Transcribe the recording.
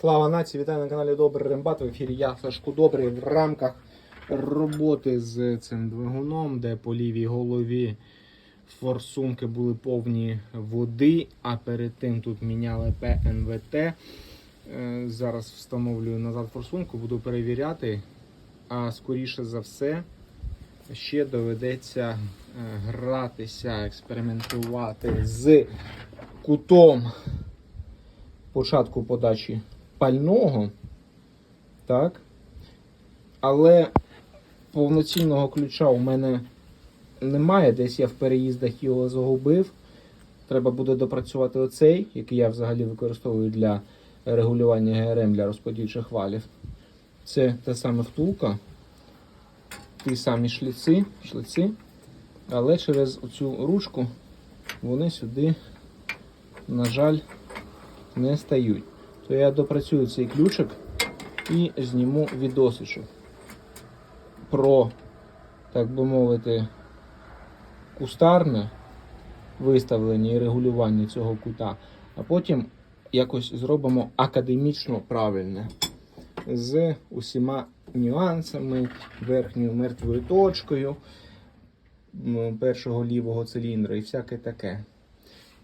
Слава нації! Вітаю на каналі Добрий Рембат. В ефірі я Сашко Добрий в рамках роботи з цим двигуном, де по лівій голові форсунки були повні води, а перед тим тут міняли ПНВТ. Е, Зараз встановлюю назад форсунку, буду перевіряти. А скоріше за все, ще доведеться е, гратися, експериментувати з кутом початку подачі пального. Так. Але повноцінного ключа у мене немає. Десь я в переїздах його загубив. Треба буде допрацювати оцей, який я взагалі використовую для регулювання ГРМ для розподільчих валів. Це та сама втулка, ті самі шліци, шліци, але через оцю ручку вони сюди, на жаль, не стають. То я допрацюю цей ключик і зніму відосичок про, так би мовити, кустарне виставлення і регулювання цього кута, а потім якось зробимо академічно правильне з усіма нюансами, верхньою мертвою точкою першого лівого циліндра і всяке таке.